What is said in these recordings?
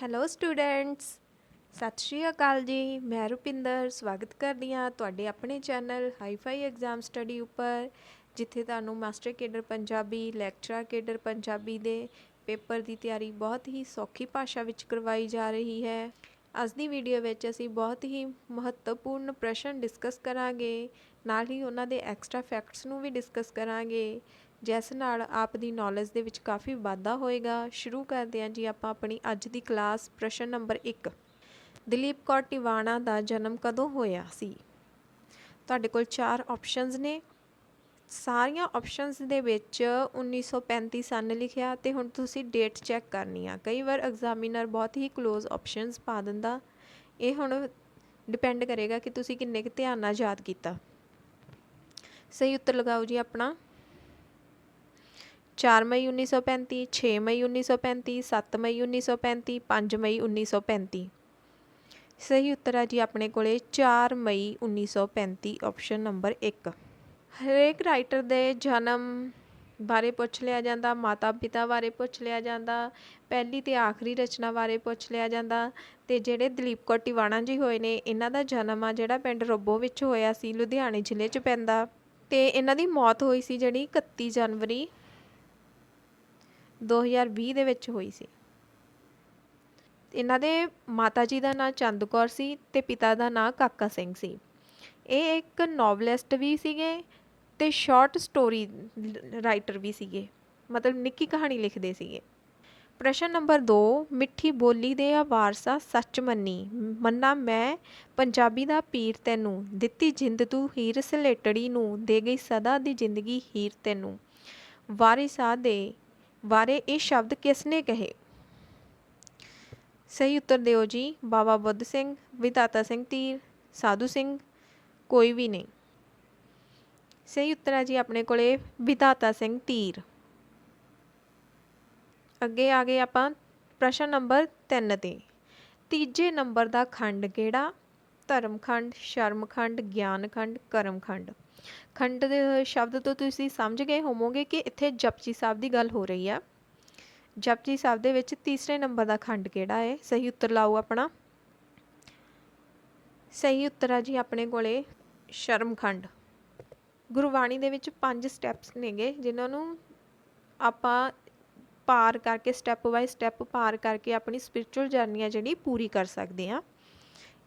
Hello students ਸਤਿ ਸ਼੍ਰੀ ਅਕਾਲ ਜੀ। ਮੈਂ ਰੁਪਿੰਦਰ, ਸਵਾਗਤ ਕਰਦੀ ਹਾਂ ਤੁਹਾਡੇ ਆਪਣੇ ਚੈਨਲ ਹਾਈਫਾਈ ਐਗਜ਼ਾਮ ਸਟੱਡੀ ਉੱਪਰ, ਜਿੱਥੇ ਤੁਹਾਨੂੰ master cadre Punjabi lecturer cadre Punjabi ਦੇ ਪੇਪਰ ਦੀ ਤਿਆਰੀ ਬਹੁਤ ਹੀ ਸੌਖੀ ਭਾਸ਼ਾ ਵਿੱਚ ਕਰਵਾਈ ਜਾ ਰਹੀ ਹੈ। ਅੱਜ ਦੀ ਵੀਡੀਓ ਵਿੱਚ ਅਸੀਂ ਬਹੁਤ ਹੀ ਮਹੱਤਵਪੂਰਨ ਪ੍ਰਸ਼ਨ ਡਿਸਕਸ ਕਰਾਂਗੇ। ਨਾਲ ਹੀ ਉਹਨਾਂ ਦੇ ਐਕਸਟਰਾ ਫੈਕਟਸ ਨੂੰ ਵੀ ਡਿਸਕਸ ਕਰਾਂਗੇ। ਜਿਸ ਨਾਲ ਆਪ ਦੀ ਨੌਲੇਜ ਦੇ ਵਿੱਚ ਕਾਫੀ ਵਾਧਾ ਹੋਏਗਾ। ਸ਼ੁਰੂ ਕਰਦੇ ਹਾਂ ਜੀ ਆਪਾਂ ਆਪਣੀ ਅੱਜ ਦੀ ਕਲਾਸ ਪ੍ਰਸ਼ਨ ਨੰਬਰ 1 ਦਲੀਪ ਕੌਰ ਟਿਵਾਣਾ ਦਾ ਜਨਮ ਕਦੋਂ ਹੋਇਆ ਸੀ? ਤੁਹਾਡੇ ਕੋਲ ਚਾਰ ਆਪਸ਼ਨਸ ਨੇ। ਸਾਰੀਆਂ ਆਪਸ਼ਨਸ ਦੇ ਵਿੱਚ 1935 ਸਨ ਲਿਖਿਆ ਤੇ ਹੁਣ ਤੁਸੀਂ ਡੇਟ ਚੈੱਕ ਕਰਨੀ ਆ। ਕਈ ਵਾਰ ਐਗਜ਼ਾਮੀਨਰ ਬਹੁਤ ਹੀ ক্লোਜ਼ ਆਪਸ਼ਨਸ ਪਾ ਦਿੰਦਾ। ਇਹ ਹੁਣ ਡਿਪੈਂਡ ਕਰੇਗਾ ਕਿ ਤੁਸੀਂ ਕਿੰਨੇ ਕੁ ਧਿਆਨ ਨਾਲ ਯਾਦ ਕੀਤਾ। ਸਹੀ ਉੱਤਰ ਲਗਾਓ ਜੀ ਆਪਣਾ। ਚਾਰ ਮਈ 1935 6 ਮਈ 1935 7 ਮਈ 1935 5 ਮਈ 1935 ਸਹੀ ਉੱਤਰ ਹੈ ਜੀ ਆਪਣੇ ਕੋਲੇ, ਚਾਰ ਮਈ 1935 ਆਪਸ਼ਨ ਨੰਬਰ ਇੱਕ। ਹਰੇਕ ਰਾਈਟਰ ਦੇ ਜਨਮ ਬਾਰੇ ਪੁੱਛ ਲਿਆ ਜਾਂਦਾ ਮਾਤਾ ਪਿਤਾ ਬਾਰੇ ਪੁੱਛ ਲਿਆ ਜਾਂਦਾ, ਪਹਿਲੀ ਤੇ ਆਖਰੀ ਰਚਨਾ ਬਾਰੇ ਪੁੱਛ ਲਿਆ ਜਾਂਦਾ ਤੇ ਜਿਹੜੇ ਦਲੀਪ ਕੌਰ ਟਿਵਾਣਾ ਜੀ ਹੋਏ ਨੇ, ਇਹਨਾਂ ਦਾ ਜਨਮ ਆ ਜਿਹੜਾ ਪਿੰਡ ਰੋਬੋ ਵਿੱਚ ਹੋਇਆ ਸੀ, ਲੁਧਿਆਣੇ ਜ਼ਿਲ੍ਹੇ 'ਚ ਪੈਂਦਾ ਤੇ ਇਹਨਾਂ ਦੀ ਮੌਤ ਹੋਈ ਸੀ ਜਿਹੜੀ 31 ਜਨਵਰੀ 2020 ਦੇ ਵਿੱਚ ਹੋਈ ਸੀ। ਇਹਨਾਂ ਦੇ ਮਾਤਾ ਜੀ ਦਾ ਨਾਂ ਚੰਦ ਕੌਰ ਸੀ ਤੇ ਪਿਤਾ ਦਾ ਨਾਂ ਕਾਕਾ ਸਿੰਘ ਸੀ। ਇਹ ਇੱਕ ਨੋਵਲਿਸਟ ਵੀ ਸੀਗੇ ਤੇ ਸ਼ਾਰਟ ਸਟੋਰੀ ਰਾਈਟਰ ਵੀ ਸੀਗੇ। ਮਤਲਬ ਨਿੱਕੀ ਕਹਾਣੀ ਲਿਖਦੇ ਸੀਗੇ। ਪ੍ਰਸ਼ਨ ਨੰਬਰ 2 ਮਿੱਠੀ ਬੋਲੀ ਦੇ ਆ ਵਾਰਸਾ ਸੱਚ ਮੰਨੀ, ਮੰਨਾ ਮੈਂ ਪੰਜਾਬੀ ਦਾ ਪੀਰ ਤੈਨੂੰ, ਦਿੱਤੀ ਜਿੰਦ ਤੂੰ ਹੀਰ ਸਲੇਟੜੀ ਨੂੰ, ਦੇ ਗਈ ਸਦਾ ਦੀ ਜ਼ਿੰਦਗੀ ਹੀਰ ਤੈਨੂੰ। ਵਾਰਿਸਾ ਦੇ ਬਾਰੇ ਇਹ ਸ਼ਬਦ ਕਿਸ ਨੇ ਕਹੇ? ਸਹੀ ਉੱਤਰ ਦਿਓ ਜੀ, ਬਾਬਾ ਬੁੱਧ ਸਿੰਘ ਵਿਦਾਤਾ ਸਿੰਘ ਤੀਰ, ਸਾਧੂ ਸਿੰਘ, ਕੋਈ ਵੀ ਨਹੀਂ। ਸਹੀ ਉੱਤਰ ਹੈ ਜੀ ਆਪਣੇ ਕੋਲੇ ਵਿਦਾਤਾ ਸਿੰਘ ਤੀਰ। ਅੱਗੇ ਆ ਗਏ ਆਪਾਂ ਪ੍ਰਸ਼ਨ ਨੰਬਰ 3 ਤੇ। ਤੀਜੇ ਨੰਬਰ ਦਾ ਖੰਡ ਕਿਹੜਾ? ਧਰਮਖੰਡ, ਸ਼ਰਮਖੰਡ, ਗਿਆਨਖੰਡ, ਕਰਮਖੰਡ। ਖੰਡ ਖੰਡ ਦੇ ਸ਼ਬਦ ਤੋਂ ਤੁਸੀਂ ਸਮਝ ਗਏ ਹੋਵੋਗੇ ਕਿ ਇੱਥੇ ਜਪਜੀ ਸਾਹਿਬ ਦੀ ਗੱਲ ਹੋ ਰਹੀ ਆ। ਜਪਜੀ ਸਾਹਿਬ ਦੇ ਵਿੱਚ ਤੀਸਰੇ ਨੰਬਰ ਦਾ ਖੰਡ ਕਿਹੜਾ ਹੈ ਸਹੀ ਉੱਤਰ ਲਾਓ ਆਪਣਾ। ਸਹੀ ਉੱਤਰ ਆ ਜੀ ਆਪਣੇ ਕੋਲੇ ਸ਼ਰਮਖੰਡ ਗੁਰਬਾਣੀ ਦੇ ਵਿੱਚ ਪੰਜ ਸਟੈਪਸ ਨੇਗੇ, ਜਿਨ੍ਹਾਂ ਨੂੰ ਆਪਾਂ ਪਾਰ ਕਰਕੇ ਸਟੈਪ ਬਾਈ ਸਟੈਪ ਪਾਰ ਕਰਕੇ ਆਪਣੀ ਸਪਿਰਚੁਅਲ ਜਰਨੀ ਆ ਜਿਹੜੀ ਪੂਰੀ ਕਰ ਸਕਦੇ ਆ।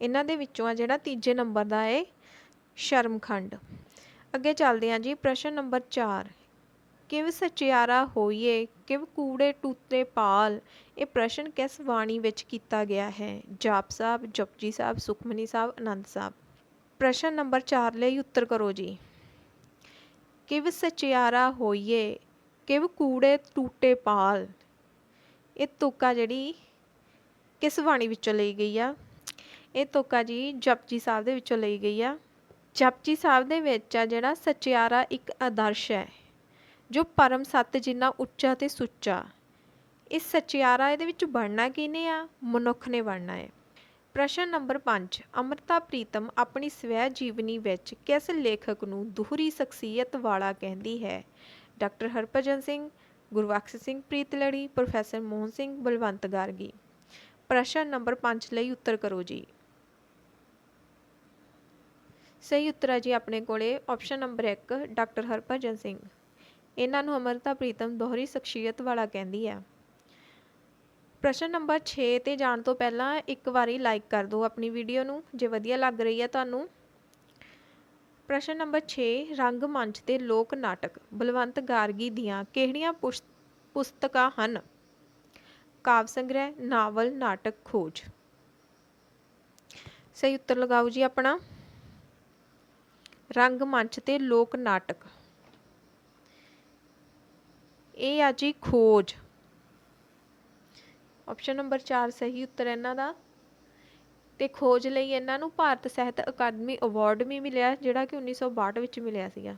ਇਹਨਾਂ ਦੇ ਵਿੱਚੋਂ ਆ ਜਿਹੜਾ ਤੀਜੇ ਨੰਬਰ ਦਾ ਹੈ ਸ਼ਰਮਖੰਡ ਅੱਗੇ ਚੱਲਦੇ ਹਾਂ ਜੀ, ਪ੍ਰਸ਼ਨ ਨੰਬਰ 4 ਕਿਵ ਸਚਿਆਰਾ ਹੋਈਏ, ਕਿਵ ਕੂੜੇ ਟੂਤੇ ਪਾਲ? ਇਹ ਪ੍ਰਸ਼ਨ ਕਿਸ ਬਾਣੀ ਵਿੱਚ ਕੀਤਾ ਗਿਆ ਹੈ? ਜਾਪ ਸਾਹਿਬ, ਜਪਜੀ ਸਾਹਿਬ, ਸੁਖਮਨੀ ਸਾਹਿਬ ਆਨੰਦ ਸਾਹਿਬ। ਪ੍ਰਸ਼ਨ ਨੰਬਰ 4 ਲਈ ਉੱਤਰ ਕਰੋ ਜੀ। ਕਿਵ ਸਚਿਆਰਾ ਹੋਈਏ, ਕਿਵ ਕੂੜੇ ਟੂਟੇ ਪਾਲ? ਇਹ ਤੁਕਾ ਜਿਹੜੀ ਕਿਸ ਬਾਣੀ ਵਿੱਚੋਂ ਲਈ ਗਈ ਆ? ਇਹ ਤੁਕਾ ਜੀ ਜਪਜੀ ਸਾਹਿਬ ਦੇ ਵਿੱਚੋਂ ਲਈ ਗਈ ਆ। ਜਪਜੀ ਸਾਹਿਬ ਦੇ ਵਿੱਚ ਆ ਜਿਹੜਾ ਸਚਿਆਰਾ ਇੱਕ ਆਦਰਸ਼ ਹੈ, ਜੋ ਪਰਮ ਸੱਤ ਜਿੰਨਾ ਉੱਚਾ ਤੇ ਸੁੱਚਾ। ਇਸ ਸਚਿਆਰਾ ਇਹਦੇ ਵਿੱਚ ਬਣਨਾ ਕਿਨੇ ਆ? ਮਨੁੱਖ ਨੇ ਬਣਨਾ ਹੈ। ਪ੍ਰਸ਼ਨ ਨੰਬਰ 5 ਅਮਰਤਾ ਪ੍ਰੀਤਮ ਆਪਣੀ ਸਵੈ ਜੀਵਨੀ ਵਿੱਚ ਕਿਸ ਲੇਖਕ ਨੂੰ ਦੂਹਰੀ ਸ਼ਖਸੀਅਤ ਵਾਲਾ ਕਹਿੰਦੀ ਹੈ? Doctor Harbhajan Singh, Gurbakhsh Singh Preetlari professor Mohan Singh Balwant Gargi. ਪ੍ਰਸ਼ਨ ਨੰਬਰ 5 ਲਈ ਉੱਤਰ ਕਰੋ ਜੀ। ਸਹੀ ਉੱਤਰ ਹੈ ਜੀ ਆਪਣੇ ਕੋਲੇ option number 1 doctor Harbhajan Singh. ਇਹਨਾਂ ਨੂੰ ਅਮਰਤਾ ਪ੍ਰੀਤਮ ਦੋਹਰੀ ਸ਼ਖਸੀਅਤ ਵਾਲਾ ਕਹਿੰਦੀ ਹੈ। ਪ੍ਰਸ਼ਨ ਨੰਬਰ 6 ਤੇ ਜਾਣ ਤੋਂ ਪਹਿਲਾਂ ਇੱਕ ਵਾਰੀ ਲਾਈਕ ਕਰ ਦਿਓ ਆਪਣੀ ਵੀਡੀਓ ਨੂੰ, ਜੇ ਵਧੀਆ ਲੱਗ ਰਹੀ ਹੈ ਤੁਹਾਨੂੰ। ਪ੍ਰਸ਼ਨ ਨੰਬਰ 6 ਰੰਗ ਮੰਚ ਤੇ ਲੋਕ ਨਾਟਕ, ਬਲਵੰਤ ਗਾਰਗੀ ਦੀਆਂ ਕਿਹੜੀਆਂ ਪੁਸਤਕਾਂ ਹਨ? ਕਾਵ ਸੰਗ੍ਰਹਿ, ਨਾਵਲ, ਨਾਟਕ ਖੋਜ। ਸਹੀ ਉੱਤਰ ਲਗਾਓ ਜੀ ਆਪਣਾ। ਰੰਗ ਮੰਚ ਤੇ ਲੋਕ ਨਾਟਕ ਇਹ ਆ ਜੀ ਖੋਜ। ਆਪਸ਼ਨ ਨੰਬਰ 4 ਸਹੀ ਉੱਤਰ ਇਹਨਾਂ ਦਾ। ਤੇ ਖੋਜ ਲਈ ਇਹਨਾਂ ਨੂੰ ਭਾਰਤ ਸਾਹਿਤ ਅਕਾਦਮੀ ਅਵਾਰਡ ਵੀ ਮਿਲਿਆ, ਜਿਹੜਾ ਕਿ 1962 ਵਿੱਚ ਮਿਲਿਆ ਸੀਗਾ।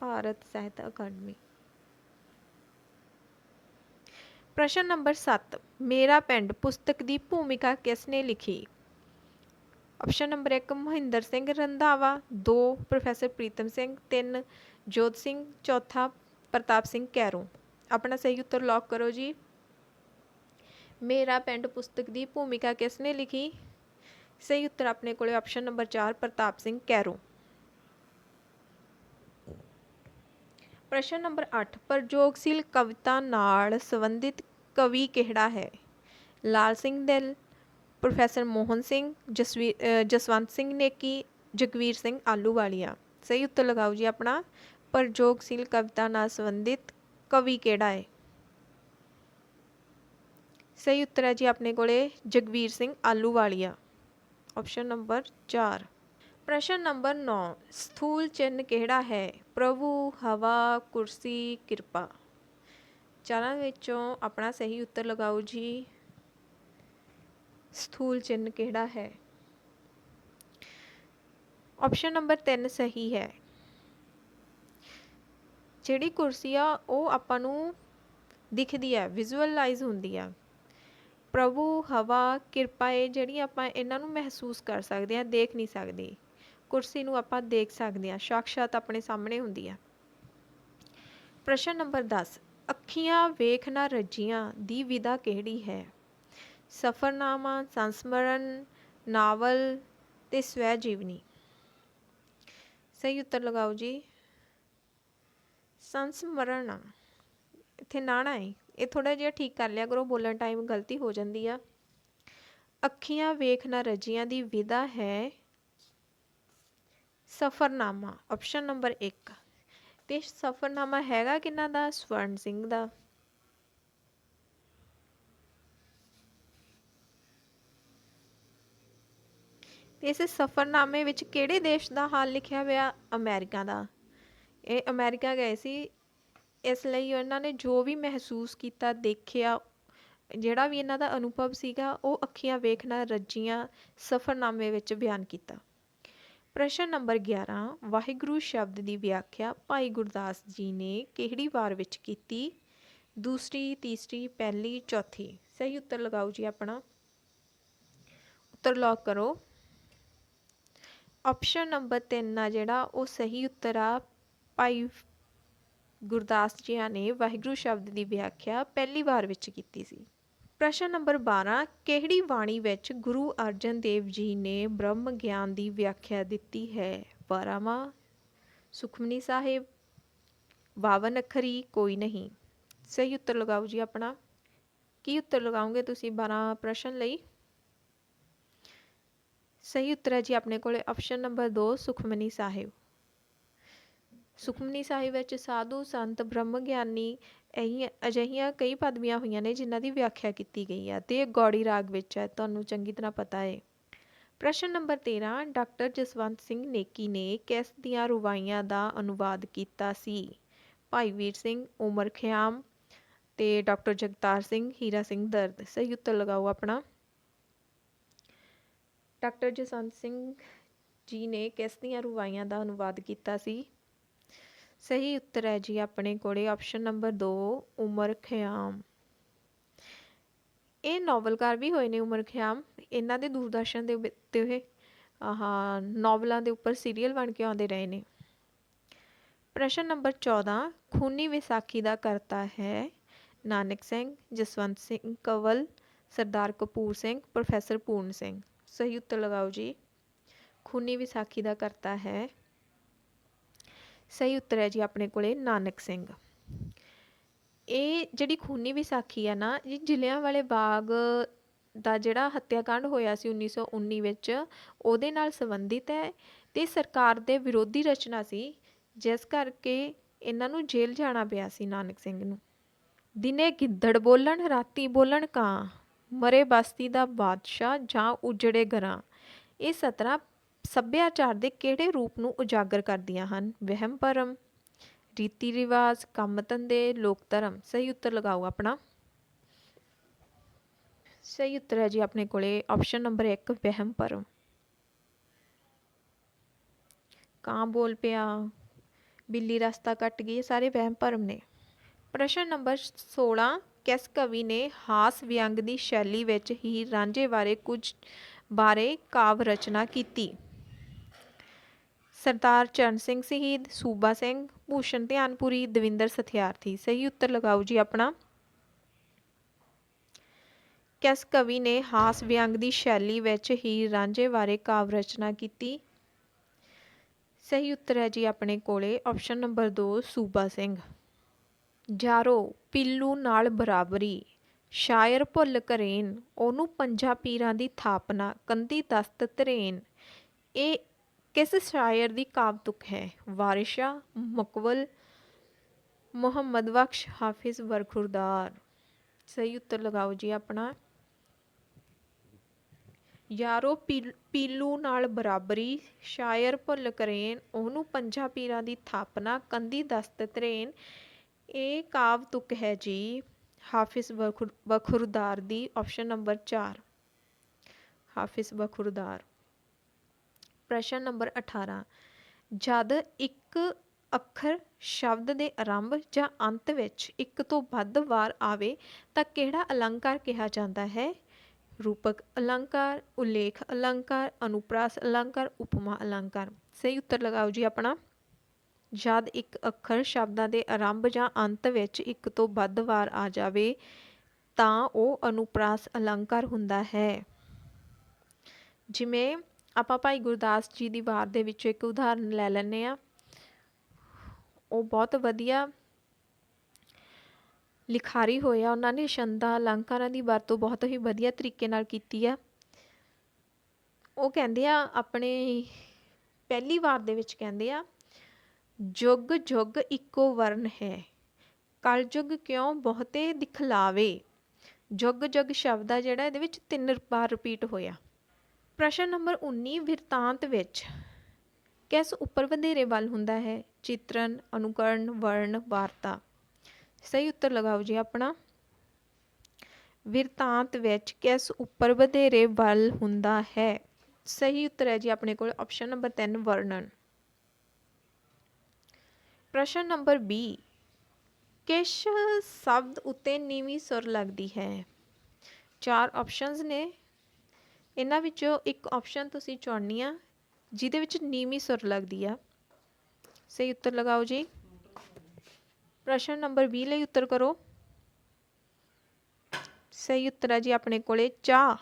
ਭਾਰਤ ਸਾਹਿਤ ਅਕਾਦਮੀ। ਪ੍ਰਸ਼ਨ ਨੰਬਰ 7 ਮੇਰਾ ਪਿੰਡ ਪੁਸਤਕ ਦੀ ਭੂਮਿਕਾ ਕਿਸ ਨੇ ਲਿਖੀ? Option number 1 Mahinder Singh Randhawa 2 professor Pritam Singh 3 Jot Singh ਚੌਥਾ ਪ੍ਰਤਾਪ ਸਿੰਘ ਕੈਰੋਂ ਆਪਣਾ ਸਹੀ ਉੱਤਰ ਲੌਕ ਕਰੋ ਜੀ ਮੇਰਾ ਪਿੰਡ ਪੁਸਤਕ ਦੀ ਭੂਮਿਕਾ ਕਿਸ ਨੇ ਲਿਖੀ ਸਹੀ ਉੱਤਰ ਆਪਣੇ ਕੋਲੇ ਆਪਸ਼ਨ ਨੰਬਰ 4 ਪ੍ਰਤਾਪ ਸਿੰਘ ਕੈਰੋਂ ਪ੍ਰਸ਼ਨ ਨੰਬਰ 8 ਪ੍ਰਯੋਗਸ਼ੀਲ ਕਵਿਤਾ ਨਾਲ ਸੰਬੰਧਿਤ ਕਵੀ ਕਿਹੜਾ ਹੈ ਲਾਲ ਸਿੰਘ ਦਿਲ ਪ੍ਰੋਫੈਸਰ ਮੋਹਨ ਸਿੰਘ ਜਸਵੀਰ ਜਸਵੰਤ ਸਿੰਘ ਨੇਕੀ ਜਗਵੀਰ ਸਿੰਘ ਆਲੂਵਾਲੀਆ ਸਹੀ ਉੱਤਰ ਲਗਾਓ ਜੀ ਆਪਣਾ। ਪ੍ਰਯੋਗਸ਼ੀਲ ਕਵਿਤਾ ਨਾਲ ਸੰਬੰਧਿਤ ਕਵੀ ਕਿਹੜਾ ਹੈ? ਸਹੀ ਉੱਤਰ ਹੈ ਜੀ ਆਪਣੇ ਕੋਲੇ, ਜਗਵੀਰ ਸਿੰਘ ਆਲੂਵਾਲੀਆ ਆਪਸ਼ਨ ਨੰਬਰ 4 ਪ੍ਰਸ਼ਨ ਨੰਬਰ 9 ਸਥੂਲ ਚਿੰਨ ਕਿਹੜਾ ਹੈ? ਪ੍ਰਭੂ, ਹਵਾ, ਕੁਰਸੀ, ਕਿਰਪਾ। ਚਾਰਾਂ ਵਿੱਚੋਂ ਆਪਣਾ ਸਹੀ ਉੱਤਰ ਲਗਾਓ ਜੀ। ਸਥੂਲ ਚਿੰਨ ਕਿਹੜਾ ਹੈ? ਆਪਸ਼ਨ ਨੰਬਰ 3 ਸਹੀ ਹੈ। ਜਿਹੜੀ ਕੁਰਸੀ ਆ, ਉਹ ਆਪਾਂ ਨੂੰ ਦਿਖਦੀ ਹੈ ਵਿਜ਼ੂਅਲਾਈਜ਼ ਹੁੰਦੀ ਆ। ਪ੍ਰਭੂ, ਹਵਾ, ਕਿਰਪਾ, ਇਹ ਜਿਹੜੀ ਆਪਾਂ ਇਹਨਾਂ ਨੂੰ ਮਹਿਸੂਸ ਕਰ ਸਕਦੇ ਹਾਂ, ਦੇਖ ਨਹੀਂ ਸਕਦੇ। ਕੁਰਸੀ ਨੂੰ ਆਪਾਂ ਦੇਖ ਸਕਦੇ ਹਾਂ, ਸਾਕਸ਼ਾਤ ਆਪਣੇ ਸਾਹਮਣੇ ਹੁੰਦੀ ਆ। ਪ੍ਰਸ਼ਨ ਨੰਬਰ 10 ਅੱਖੀਆਂ ਵੇਖ ਨਾ ਰੱਜੀਆਂ, ਦੀ ਵਿਧਾ ਕਿਹੜੀ ਹੈ? ਸਫਰਨਾਮਾ, ਸੰਸਮਰਨ, ਨਾਵਲ ਤੇ ਸਵੈ ਜੀਵਨੀ ਸਹੀ ਉੱਤਰ ਲਗਾਓ ਜੀ। ਸੰਸਮਰਨ ਇੱਥੇ ਨਾਣਾ ਹੈ ਇਹ ਥੋੜਾ ਜਿਹਾ ਠੀਕ ਕਰ ਲਿਆ ਕਰੋ, ਬੋਲਣ ਟਾਈਮ ਗਲਤੀ ਹੋ ਜਾਂਦੀ ਆ। ਅੱਖੀਆਂ ਵੇਖ ਨਾ ਰਜ਼ੀਆਂ ਦੀ ਵਿਧਾ ਹੈ ਸਫਰਨਾਮਾ ਆਪਸ਼ਨ ਨੰਬਰ 1 ਤੇ ਸਫਰਨਾਮਾ ਹੈਗਾ ਕਿੰਨਾ ਦਾ? ਸਵਰਨ ਸਿੰਘ ਦਾ। ਤੇ ਇਸ ਸਫਰਨਾਮੇ ਵਿੱਚ ਕਿਹੜੇ ਦੇਸ਼ ਦਾ ਹਾਲ ਲਿਖਿਆ ਹੋਇਆ? ਅਮਰੀਕਾ ਦਾ। ਇਹ ਅਮਰੀਕਾ ਗਏ ਸੀ। ਇਸ ਲਈ ਉਹਨਾਂ ਨੇ ਜੋ ਵੀ ਮਹਿਸੂਸ ਕੀਤਾ, ਦੇਖਿਆ, ਜਿਹੜਾ ਵੀ ਇਹਨਾਂ ਦਾ ਅਨੁਭਵ ਸੀਗਾ, ਉਹ ਅੱਖੀਆਂ ਵੇਖਣਾ ਰੱਜੀਆਂ ਸਫਰਨਾਮੇ ਵਿੱਚ ਬਿਆਨ ਕੀਤਾ। ਪ੍ਰਸ਼ਨ ਨੰਬਰ 11 ਵਾਹਿਗੁਰੂ ਸ਼ਬਦ ਦੀ ਵਿਆਖਿਆ ਭਾਈ ਗੁਰਦਾਸ ਜੀ ਨੇ ਕਿਹੜੀ ਵਾਰ ਵਿੱਚ ਕੀਤੀ? ਦੂਸਰੀ, ਤੀਸਰੀ, ਪਹਿਲੀ, ਚੌਥੀ। ਸਹੀ ਉੱਤਰ ਲਗਾਓ ਜੀ ਆਪਣਾ। ਉੱਤਰ ਲੌਕ ਕਰੋ। ਆਪਸ਼ਨ ਨੰਬਰ ਤਿੰਨ ਆ ਜਿਹੜਾ, ਉਹ ਸਹੀ ਉੱਤਰ ਆ। ਭਾਈ ਗੁਰਦਾਸ ਜੀਆਂ ਨੇ ਵਾਹਿਗੁਰੂ ਸ਼ਬਦ ਦੀ ਵਿਆਖਿਆ ਪਹਿਲੀ ਵਾਰ ਵਿੱਚ ਕੀਤੀ ਸੀ। ਪ੍ਰਸ਼ਨ ਨੰਬਰ 12 ਕਿਹੜੀ ਬਾਣੀ ਵਿੱਚ ਗੁਰੂ ਅਰਜਨ ਦੇਵ ਜੀ ਨੇ ਬ੍ਰਹਮ ਗਿਆਨ ਦੀ ਵਿਆਖਿਆ ਦਿੱਤੀ ਹੈ? ਬਾਰਾਮਾ ਸੁਖਮਨੀ ਸਾਹਿਬ, ਬਾਵਨ ਅੱਖਰੀ, ਕੋਈ ਨਹੀਂ। ਸਹੀ ਉੱਤਰ ਲਗਾਓ ਜੀ ਆਪਣਾ। ਕੀ ਉੱਤਰ ਲਗਾਓਗੇ ਤੁਸੀਂ 12 ਪ੍ਰਸ਼ਨ ਲਈ? ਸਹੀ ਉੱਤਰ ਹੈ ਜੀ ਆਪਣੇ ਕੋਲੇ ਆਪਸ਼ਨ ਨੰਬਰ 2 ਸੁਖਮਨੀ ਸਾਹਿਬ। ਸੁਖਮਨੀ ਸਾਹਿਬ ਵਿੱਚ ਸਾਧੂ, ਸੰਤ ਬ੍ਰਹਮ ਗਿਆਨੀ ਇਹੀ ਅਜਿਹੀਆਂ ਕਈ ਪਦਵੀਆਂ ਹੋਈਆਂ ਨੇ ਜਿਨ੍ਹਾਂ ਦੀ ਵਿਆਖਿਆ ਕੀਤੀ ਗਈ ਹੈ ਤੇ ਇਹ ਗੌੜੀ ਰਾਗ ਵਿੱਚ ਹੈ, ਤੁਹਾਨੂੰ ਚੰਗੀ ਤਰ੍ਹਾਂ ਪਤਾ ਹੈ। ਪ੍ਰਸ਼ਨ ਨੰਬਰ 13 ਡਾਕਟਰ ਜਸਵੰਤ ਸਿੰਘ ਨੇਕੀ ਨੇ ਕਿਸ ਦੀਆਂ ਰੁਵਾਈਆਂ ਦਾ ਅਨੁਵਾਦ ਕੀਤਾ ਸੀ? ਭਾਈ ਵੀਰ ਸਿੰਘ, ਉਮਰ ਖਿਆਮ ਤੇ ਡਾਕਟਰ ਜਗਤਾਰ ਸਿੰਘ, ਹੀਰਾ ਸਿੰਘ ਦਰਦ। ਸਹੀ ਉੱਤਰ ਲਗਾਓ ਆਪਣਾ। ਡਾਕਟਰ ਜਸਵੰਤ ਸਿੰਘ ਜੀ ਨੇ ਕਿਸ ਦੀਆਂ ਰੁਵਾਈਆਂ ਦਾ ਅਨੁਵਾਦ ਕੀਤਾ ਸੀ। ਸਹੀ ਉੱਤਰ ਹੈ ਜੀ ਆਪਣੇ ਕੋਲੇ ਆਪਸ਼ਨ ਨੰਬਰ 2 ਉਮਰ ਖਿਆਮ। ਇਹ ਨੋਵਲਕਾਰ ਵੀ ਹੋਏ ਨੇ ਉਮਰ ਖਿਆਮ। ਇਹਨਾਂ ਦੇ ਦੂਰਦਰਸ਼ਨ ਦੇ ਉੱਤੇ ਇਹ, ਆਹ ਨੋਵਲਾਂ ਦੇ ਉੱਪਰ ਸੀਰੀਅਲ ਬਣ ਕੇ ਆਉਂਦੇ ਰਹੇ ਨੇ। ਪ੍ਰਸ਼ਨ ਨੰਬਰ 14 ਖੂਨੀ ਵਿਸਾਖੀ ਦਾ ਕਰਤਾ ਹੈ ਨਾਨਕ ਸਿੰਘ, ਜਸਵੰਤ ਸਿੰਘ ਕੰਵਲ, ਸਰਦਾਰ ਕਪੂਰ ਸਿੰਘ ਪ੍ਰੋਫੈਸਰ ਪੂਰਨ ਸਿੰਘ। ਸਹੀ ਉੱਤਰ ਲਗਾਓ ਜੀ। ਖੂਨੀ ਵਿਸਾਖੀ ਦਾ ਕਰਤਾ ਹੈ। ਸਹੀ ਉੱਤਰ ਹੈ ਜੀ ਆਪਣੇ ਕੋਲੇ, ਨਾਨਕ ਸਿੰਘ। ਇਹ ਜਿਹੜੀ ਖੂਨੀ ਵਿਸਾਖੀ ਆ ਨਾ, ਇਹ ਜ਼ਿਲ੍ਹਿਆਂ ਵਾਲੇ ਬਾਗ ਦਾ ਜਿਹੜਾ ਹੱਤਿਆਕਾਂਡ ਹੋਇਆ ਸੀ 1919 ਵਿੱਚ, ਉਹਦੇ ਨਾਲ ਸੰਬੰਧਿਤ ਹੈ ਤੇ ਸਰਕਾਰ ਦੇ ਵਿਰੋਧੀ ਰਚਨਾ ਸੀ, ਜਿਸ ਕਰਕੇ ਇਹਨਾਂ ਨੂੰ ਜੇਲ੍ਹ ਜਾਣਾ ਪਿਆ ਸੀ ਨਾਨਕ ਸਿੰਘ ਨੂੰ। ਦਿਨੇ ਗਿੱਦੜ ਬੋਲਣ, ਰਾਤੀ ਬੋਲਣ ਕਾਂ। ਮਰੇ ਬਸਤੀ ਦਾ ਬਾਦਸ਼ਾਹ ਜਾਂ ਉਜੜੇ ਘਰਾਂ। ਇਹ ਸਤਰਾਂ ਸੱਭਿਆਚਾਰ ਦੇ ਕਿਹੜੇ ਰੂਪ ਨੂੰ ਉਜਾਗਰ ਕਰਦੀਆਂ ਹਨ? ਵਹਿਮ ਭਰਮ, ਰੀਤੀ ਰਿਵਾਜ, ਕੰਮ ਧੰਦੇ, ਲੋਕ ਧਰਮ। ਸਹੀ ਉੱਤਰ ਲਗਾਓ ਆਪਣਾ। ਸਹੀ ਉੱਤਰ ਹੈ ਜੀ ਆਪਣੇ ਕੋਲੇ। ਆਪਸ਼ਨ ਨੰਬਰ 1 ਵਹਿਮ ਭਰਮ। ਕਾਂ ਬੋਲ ਪਿਆ, ਬਿੱਲੀ ਰਸਤਾ ਕੱਟ ਗਈ, ਇਹ ਸਾਰੇ ਵਹਿਮ ਭਰਮ ਨੇ। ਪ੍ਰਸ਼ਨ ਨੰਬਰ 16 ਕਿਸ ਕਵੀ ਨੇ ਹਾਸ ਵਿਅੰਗ ਦੀ ਸ਼ੈਲੀ ਵਿੱਚ ਹੀ ਰਾਂਝੇ ਬਾਰੇ ਕੁਝ ਬਾਰੇ ਕਾਵ ਰਚਨਾ ਕੀਤੀ? ਸਰਦਾਰ ਚਰਨ ਸਿੰਘ ਸ਼ਹੀਦ, ਸੂਬਾ ਸਿੰਘ, ਭੂਸ਼ਣ ਧਿਆਨਪੁਰੀ, ਦਵਿੰਦਰ ਸਥਿਆਰਥੀ। ਸਹੀ ਉੱਤਰ ਲਗਾਓ ਜੀ ਆਪਣਾ। ਕਿਸ ਕਵੀ ਨੇ ਹਾਸ ਵਿਅੰਗ ਦੀ ਸ਼ੈਲੀ ਵਿੱਚ ਹੀ ਰਾਂਝੇ ਬਾਰੇ ਕਾਵ ਰਚਨਾ ਕੀਤੀ? ਸਹੀ ਉੱਤਰ ਹੈ ਜੀ ਆਪਣੇ ਕੋਲੇ, ਆਪਸ਼ਨ ਨੰਬਰ 2 ਸੂਬਾ ਸਿੰਘ। ਜਾਰੋ, ਪੀਲੂ ਨਾਲ ਬਰਾਬਰੀ। ਸ਼ਾਇਰ ਭੁੱਲ ਕਰੇਨ, ਉਹਨੂੰ ਪੰਜਾਂ ਪੀਰਾਂ ਦੀ ਥਾਪਨਾ ਕੰਦੀ ਦਸਤ ਤਰੇਨ ਇਹ ਕਿਸ ਸ਼ਾਇਰ ਦੀ ਕਾਵ ਹੈ? ਵਾਰਿਸ਼ਾ ਮੁਕਬਲ ਮੁਹੰਮਦ ਬਖਸ਼, ਹਾਫਿਜ਼ ਬਰਖੁਰਦਾਰ ਸਹੀ ਉੱਤਰ ਲਗਾਓ ਜੀ ਆਪਣਾ। ਯਾਰੋ, ਪੀਲ- ਪੀਲੂ ਨਾਲ ਬਰਾਬਰੀ। ਸ਼ਾਇਰ ਭੁੱਲ ਕਰੇਨ, ਉਹਨੂੰ ਪੰਜਾਂ ਪੀਰਾਂ ਦੀ ਥਾਪਨਾ, ਕੰਧੀ ਦਸਤ ਧਰੇਨ। ਇਹ ਕਾਵ ਤੁਕ ਹੈ ਜੀ। ਹਾਫਿਜ਼ ਬਖੁਰਦਾਰ ਦੀ ਆਪਸ਼ਨ ਨੰਬਰ 4 ਹਾਫਿਜ਼ ਬਖੁਰਦਾਰ ਪ੍ਰਸ਼ਨ ਨੰਬਰ 18 ਜਦ ਇੱਕ ਅੱਖਰ ਸ਼ਬਦ ਦੇ ਆਰੰਭ ਜਾਂ ਅੰਤ ਵਿੱਚ ਇੱਕ ਤੋਂ ਵੱਧ ਵਾਰ ਆਵੇ ਤਾਂ ਕਿਹੜਾ ਅਲੰਕਾਰ ਕਿਹਾ ਜਾਂਦਾ ਹੈ? ਰੂਪਕ ਅਲੰਕਾਰ, ਉਲੇਖ ਅਲੰਕਾਰ, ਅਨੁਪ੍ਰਾਸ ਅਲੰਕਾਰ, ਉਪਮਾ ਅਲੰਕਾਰ। ਸਹੀ ਉੱਤਰ ਲਗਾਓ ਜੀ ਆਪਣਾ। ਜਦ ਇੱਕ ਅੱਖਰ ਸ਼ਬਦਾਂ ਦੇ ਆਰੰਭ ਜਾਂ ਅੰਤ ਵਿੱਚ ਇੱਕ ਤੋਂ ਵੱਧ ਵਾਰ ਆ ਜਾਵੇ, ਤਾਂ ਉਹ ਅਨੁਪ੍ਰਾਸ ਅਲੰਕਾਰ ਹੁੰਦਾ ਹੈ। ਜਿਵੇਂ ਆਪਾਂ ਭਾਈ ਗੁਰਦਾਸ ਜੀ ਦੀ ਵਾਰ ਦੇ ਵਿੱਚੋਂ ਇੱਕ ਉਦਾਹਰਨ ਲੈ ਲੈਂਦੇ ਆ ਉਹ ਬਹੁਤ ਵਧੀਆ ਲਿਖਾਰੀ ਹੋਇਆ। ਉਹਨਾਂ ਨੇ ਛੰਦਾਂ ਅਲੰਕਾਰਾਂ ਦੀ ਵਰਤੋਂ ਬਹੁਤ ਹੀ ਵਧੀਆ ਤਰੀਕੇ ਨਾਲ ਕੀਤੀ ਆ। ਉਹ ਕਹਿੰਦੇ ਆ, ਆਪਣੇ ਪਹਿਲੀ ਵਾਰ ਦੇ ਵਿੱਚ ਕਹਿੰਦੇ ਆ ਜੁਗ ਜੁਗ ਇੱਕੋ ਵਰਨ ਹੈ। ਕਲਯੁਗ ਕਿਉਂ ਬਹੁਤੇ ਦਿਖਲਾਵੇ? ਜੁਗ ਜੁਗ ਸ਼ਬਦ ਆ ਜਿਹੜਾ ਇਹਦੇ ਵਿੱਚ ਤਿੰਨ ਵਾਰ ਰਿਪੀਟ ਹੋਇਆ। ਪ੍ਰਸ਼ਨ ਨੰਬਰ 19 ਬਿਰਤਾਂਤ ਵਿੱਚ। ਕਿਸ ਉੱਪਰ ਵਧੇਰੇ ਵੱਲ ਹੁੰਦਾ ਹੈ? ਚਿਤਰਨ ਅਨੁਕਰਨ ਵਰਣ, ਵਾਰਤਾ। ਸਹੀ ਉੱਤਰ ਲਗਾਓ ਜੀ ਆਪਣਾ। ਵਿਰਤਾਂਤ ਵਿੱਚ ਕਿਸ ਉੱਪਰ ਵਧੇਰੇ ਵੱਲ ਹੁੰਦਾ ਹੈ? ਸਹੀ ਉੱਤਰ ਹੈ ਜੀ ਆਪਣੇ ਕੋਲ ਆਪਸ਼ਨ ਨੰਬਰ 3 ਵਰਣਨ। ਪ੍ਰਸ਼ਨ ਨੰਬਰ 20 ਕਿਸ ਸ਼ਬਦ ਉੱਤੇ ਨੀਵੀਂ ਸੁਰ ਲੱਗਦੀ ਹੈ? ਚਾਰ ਆਪਸ਼ਨਸ ਨੇ। ਇਹਨਾਂ ਵਿੱਚੋਂ ਇੱਕ ਆਪਸ਼ਨ ਤੁਸੀਂ ਚੁਣਨੀ ਆ, ਜਿਹਦੇ ਵਿੱਚ ਨੀਵੀਂ ਸੁਰ ਲੱਗਦੀ ਆ। ਸਹੀ ਉੱਤਰ ਲਗਾਓ ਜੀ। ਪ੍ਰਸ਼ਨ ਨੰਬਰ 20 ਲਈ ਉੱਤਰ ਕਰੋ। ਸਹੀ ਉੱਤਰ ਹੈ ਜੀ ਆਪਣੇ ਕੋਲੇ, ਚਾਹ।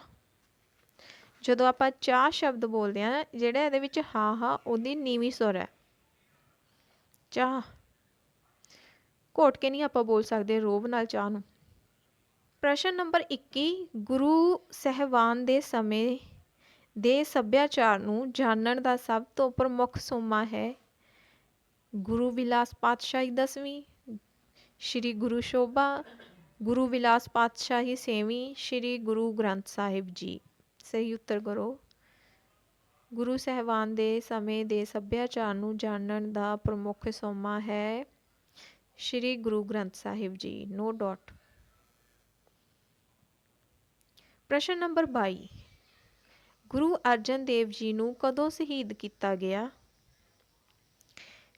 ਜਦੋਂ ਆਪਾਂ ਚਾਹ ਸ਼ਬਦ ਬੋਲਦੇ ਆ, ਜਿਹੜਾ ਇਹਦੇ ਵਿੱਚ ਹਾਂ ਹਾਂ ਉਹਦੀ ਨੀਵੀਂ ਸੁਰ ਹੈ। ਚਾਹ। ਘੋਟ ਕੇ ਨਹੀਂ ਆਪਾਂ ਬੋਲ ਸਕਦੇ ਰੋਬ ਨਾਲ ਚਾਹ ਨੂੰ। ਪ੍ਰਸ਼ਨ ਨੰਬਰ 21 ਗੁਰੂ ਸਹਿਬਾਨ ਦੇ ਸਮੇਂ ਦੇ ਸੱਭਿਆਚਾਰ ਨੂੰ ਜਾਣਨ ਦਾ ਸਭ ਤੋਂ ਪ੍ਰਮੁੱਖ ਸੋਮਾ ਹੈ ਗੁਰੂ ਵਿਲਾਸ ਪਾਤਸ਼ਾਹੀ ਦਸਵੀਂ, ਸ਼੍ਰੀ ਗੁਰੂ ਸ਼ੋਭਾ, ਗੁਰੂ ਵਿਲਾਸ ਪਾਤਸ਼ਾਹੀ ਸੇਵੀਂ, ਸ਼੍ਰੀ ਗੁਰੂ ਗ੍ਰੰਥ ਸਾਹਿਬ ਜੀ। ਸਹੀ ਉੱਤਰ ਕਰੋ। ਗੁਰੂ ਸਾਹਿਬਾਨ ਦੇ ਸਮੇਂ ਦੇ ਸੱਭਿਆਚਾਰ ਨੂੰ ਜਾਣਨ ਦਾ ਪ੍ਰਮੁੱਖ ਸੋਮਾ ਹੈ ਸ਼੍ਰੀ ਗੁਰੂ ਗ੍ਰੰਥ ਸਾਹਿਬ ਜੀ ਨੋ ਡਾਟ ਪ੍ਰਸ਼ਨ ਨੰਬਰ 22 ਗੁਰੂ ਅਰਜਨ ਦੇਵ ਜੀ ਨੂੰ ਕਦੋਂ ਸ਼ਹੀਦ ਕੀਤਾ ਗਿਆ?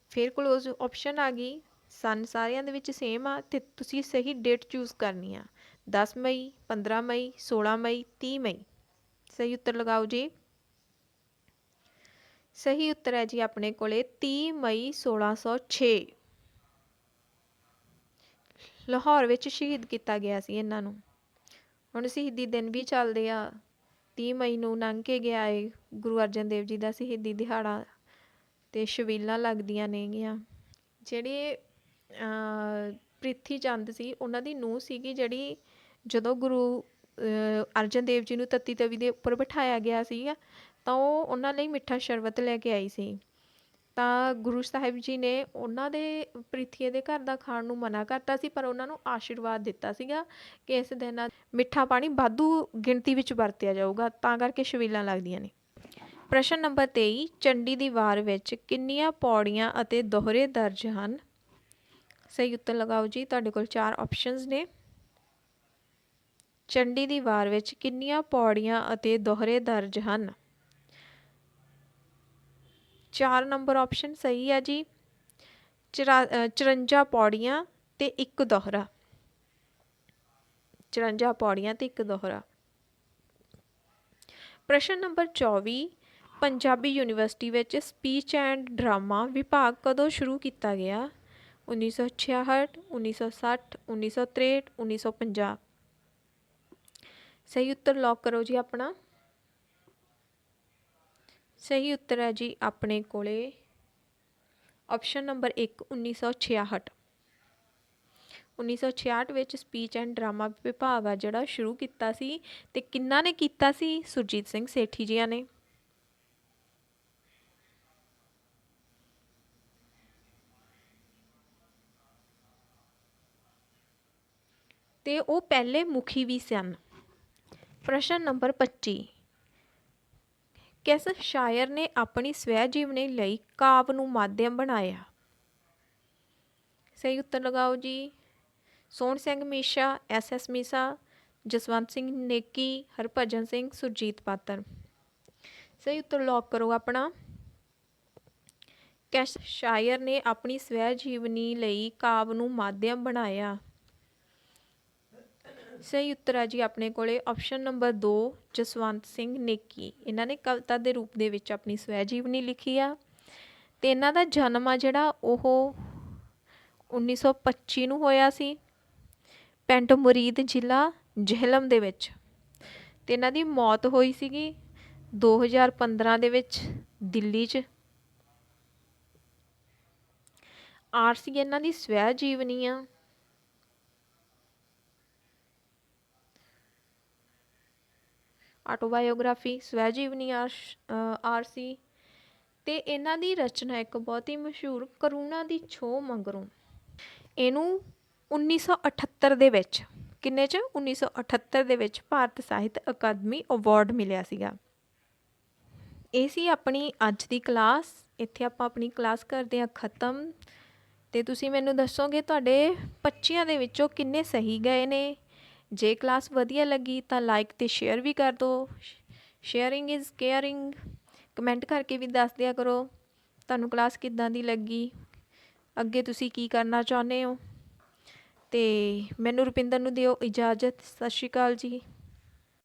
ਫਿਰ ਕਲੋਜ਼ ਆਪਸ਼ਨ ਆ ਗਈ। ਸਨ ਸਾਰਿਆਂ ਦੇ ਵਿੱਚ ਸੇਮ ਆ ਤੇ ਤੁਸੀਂ ਸਹੀ ਡੇਟ ਚੂਜ਼ ਕਰਨੀ ਆ। 10 ਮਈ 15 ਮਈ 16 ਮਈ 30 ਮਈ। ਸਹੀ ਉੱਤਰ ਲਗਾਓ ਜੀ। ਸਹੀ ਉੱਤਰ ਹੈ ਜੀ ਆਪਣੇ ਕੋਲੇ 30 ਮਈ 1606 ਲਾਹੌਰ ਵਿੱਚ ਸ਼ਹੀਦ ਕੀਤਾ ਗਿਆ ਸੀ ਇਹਨਾਂ ਨੂੰ। ਹੁਣ ਸ਼ਹੀਦੀ ਦਿਨ ਵੀ ਚੱਲਦੇ ਆ। 30 ਮਈ ਨੂੰ ਲੰਘ ਕੇ ਗਿਆ ਏ ਗੁਰੂ ਅਰਜਨ ਦੇਵ ਜੀ ਦਾ ਸ਼ਹੀਦੀ ਦਿਹਾੜਾ ਤੇ ਸ਼ਬੀਲਾਂ ਲੱਗਦੀਆਂ ਨੇਗੀਆਂ। ਜਿਹੜੇ ਪ੍ਰਿਥੀ ਚੰਦ ਸੀ, ਉਹਨਾਂ ਦੀ ਨੂੰਹ ਸੀਗੀ ਜਿਹੜੀ ਜਦੋਂ ਗੁਰੂ ਅਰਜਨ ਦੇਵ ਜੀ ਨੂੰ ਤੱਤੀ ਤਵੀ ਦੇ ਉੱਪਰ ਬਿਠਾਇਆ ਗਿਆ ਸੀਗਾ ਤਾਂ ਉਹ ਉਹਨਾਂ ਲਈ ਮਿੱਠਾ ਸ਼ਰਬਤ ਲੈ ਕੇ ਆਈ ਸੀ। ਤਾਂ ਗੁਰੂ ਸਾਹਿਬ ਜੀ ਨੇ ਉਹਨਾਂ ਦੇ ਪ੍ਰਿਥੀਏ ਦੇ ਘਰ ਦਾ ਖਾਣ ਨੂੰ ਮਨਾ ਕਰਤਾ ਸੀ, ਪਰ ਉਹਨਾਂ ਨੂੰ ਆਸ਼ੀਰਵਾਦ ਦਿੱਤਾ ਸੀਗਾ ਕਿ ਇਸ ਦਿਨ ਮਿੱਠਾ ਪਾਣੀ ਵਾਧੂ ਗਿਣਤੀ ਵਿੱਚ ਵਰਤਿਆ ਜਾਊਗਾ, ਤਾਂ ਕਰਕੇ ਸ਼ਬੀਲਾਂ ਲੱਗਦੀਆਂ ਨੇ। ਪ੍ਰਸ਼ਨ ਨੰਬਰ 23 ਚੰਡੀ ਦੀ ਵਾਰ ਵਿੱਚ ਕਿੰਨੀਆਂ ਪੌੜੀਆਂ ਅਤੇ ਦੋਹਰੇ ਦਰਜ ਹਨ? ਸਹੀ ਉੱਤਰ ਲਗਾਓ ਜੀ, ਤੁਹਾਡੇ ਕੋਲ ਚਾਰ ਆਪਸ਼ਨਸ ਨੇ। ਚੰਡੀ ਦੀ ਵਾਰ ਵਿੱਚ ਕਿੰਨੀਆਂ ਪੌੜੀਆਂ ਅਤੇ ਦੋਹਰੇ ਦਰਜ ਹਨ? ਚਾਰ ਨੰਬਰ ਆਪਸ਼ਨ ਸਹੀ ਹੈ ਜੀ। 54 ਪੌੜੀਆਂ ਤੇ ਇੱਕ ਦੋਹਰਾ। 54 ਪੌੜੀਆਂ ਤੇ ਇੱਕ ਦੋਹਰਾ। ਪ੍ਰਸ਼ਨ ਨੰਬਰ 24 ਪੰਜਾਬੀ ਯੂਨੀਵਰਸਿਟੀ ਵਿੱਚ ਸਪੀਚ ਐਂਡ ਡਰਾਮਾ ਵਿਭਾਗ ਕਦੋਂ ਸ਼ੁਰੂ ਕੀਤਾ ਗਿਆ? 1966 1960 1963 1950 ਸਹੀ ਉੱਤਰ ਲੌਕ ਕਰੋ ਜੀ ਆਪਣਾ। ਸਹੀ ਉੱਤਰ ਹੈ ਜੀ ਆਪਣੇ ਕੋਲੇ। ਆਪਸ਼ਨ ਨੰਬਰ 1 1966 1966 ਵਿੱਚ ਸਪੀਚ ਐਂਡ ਡਰਾਮਾ ਵਿਭਾਗ ਆ ਜਿਹੜਾ ਸ਼ੁਰੂ ਕੀਤਾ ਸੀ ਤੇ ਕਿੰਨਾ ਨੇ ਕੀਤਾ ਸੀ? ਸੁਰਜੀਤ ਸਿੰਘ ਸੇਠੀ ਜੀਆਂ ਨੇ। ਤੇ ਉਹ ਪਹਿਲੇ ਮੁਖੀ ਵੀ ਸਨ। ਪ੍ਰਸ਼ਨ ਨੰਬਰ 25 ਕਿਸ ਸ਼ਾਇਰ ਨੇ ਆਪਣੀ ਸਵੈ ਜੀਵਨੀ ਲਈ ਕਾਵਿ ਨੂੰ ਮਾਧਿਅਮ ਬਣਾਇਆ? ਸਹੀ ਉੱਤਰ ਲਗਾਓ ਜੀ। Sohan Singh Misha, S S Misa, Jaswant Singh Neki, Harbhajan Singh, Surjit Patar. ਸਹੀ ਉੱਤਰ ਲੌਕ ਕਰੋ ਆਪਣਾ। ਕਿਸ ਸ਼ਾਇਰ ਨੇ ਆਪਣੀ ਸਵੈ ਜੀਵਨੀ ਲਈ ਕਾਵਿ ਨੂੰ ਮਾਧਿਅਮ ਬਣਾਇਆ? ਸਹੀ ਉੱਤਰ ਹੈ ਜੀ ਆਪਣੇ ਕੋਲੇ। ਆਪਸ਼ਨ ਨੰਬਰ 2 ਜਸਵੰਤ ਸਿੰਘ ਨੇਕੀ। ਇਹਨਾਂ ਨੇ ਕਵਿਤਾ ਦੇ ਰੂਪ ਦੇ ਵਿੱਚ ਆਪਣੀ ਸਵੈ ਜੀਵਨੀ ਲਿਖੀ ਆ। ਤੇ ਇਹਨਾਂ ਦਾ ਜਨਮ ਆ ਜਿਹੜਾ, ਉਹ 1925 ਨੂੰ ਹੋਇਆ ਸੀ, ਪਿੰਡ ਮੁਰੀਦ ਜ਼ਿਲ੍ਹਾ ਜਹਿਲਮ ਦੇ ਵਿੱਚ। ਤੇ ਇਹਨਾਂ ਦੀ ਮੌਤ ਹੋਈ ਸੀਗੀ 2015 ਦੇ ਵਿੱਚ ਦਿੱਲੀ 'ਚ। ਆਰਸੀ ਇਹਨਾਂ ਦੀ ਸਵੈ ਜੀਵਨੀ ਆ। ਆਟੋਬਾਇਓਗ੍ਰਾਫੀ ਸਵੈ ਜੀਵਨੀ ਆਰਸੀ ਤੇ ਇਹਨਾਂ ਦੀ ਰਚਨਾ ਇੱਕ ਬਹੁਤ ਹੀ ਮਸ਼ਹੂਰ ਕਰੂਣਾ ਦੀ ਛੋ ਮਗਰੋਂ ਇਹਨੂੰ 1978 ਦੇ ਵਿੱਚ, ਕਿੰਨੇ ਚ? 1978 ਦੇ ਵਿੱਚ ਭਾਰਤ ਸਾਹਿਤ ਅਕਾਦਮੀ ਅਵਾਰਡ ਮਿਲਿਆ ਸੀਗਾ। ਇਹ ਸੀ ਆਪਣੀ ਅੱਜ ਦੀ ਕਲਾਸ। ਇੱਥੇ ਆਪਾਂ ਆਪਣੀ ਕਲਾਸ ਕਰਦੇ ਹਾਂ ਖਤਮ। ਤੇ ਤੁਸੀਂ ਮੈਨੂੰ ਦੱਸੋਗੇ ਤੁਹਾਡੇ 25 ਦੇ ਵਿੱਚੋਂ ਕਿੰਨੇ ਸਹੀ ਗਏ ਨੇ? ਜੇ ਕਲਾਸ ਵਧੀਆ ਲੱਗੀ ਤਾਂ ਲਾਈਕ ਤੇ ਸ਼ੇਅਰ ਵੀ ਕਰ ਦਿਓ। ਸ਼ੇਅਰਿੰਗ ਇਜ਼ ਕੇਅਰਿੰਗ ਕਮੈਂਟ ਕਰਕੇ ਵੀ ਦੱਸ ਦਿਆ ਕਰੋ, ਤੁਹਾਨੂੰ ਕਲਾਸ ਕਿੱਦਾਂ ਦੀ ਲੱਗੀ? ਅੱਗੇ ਤੁਸੀਂ ਕੀ ਕਰਨਾ ਚਾਹੁੰਦੇ ਹੋ? ਤੇ ਮੈਨੂੰ ਰੁਪਿੰਦਰ ਨੂੰ ਦਿਓ ਇਜਾਜ਼ਤ। ਸਤਿ ਸ਼੍ਰੀ ਅਕਾਲ ਜੀ।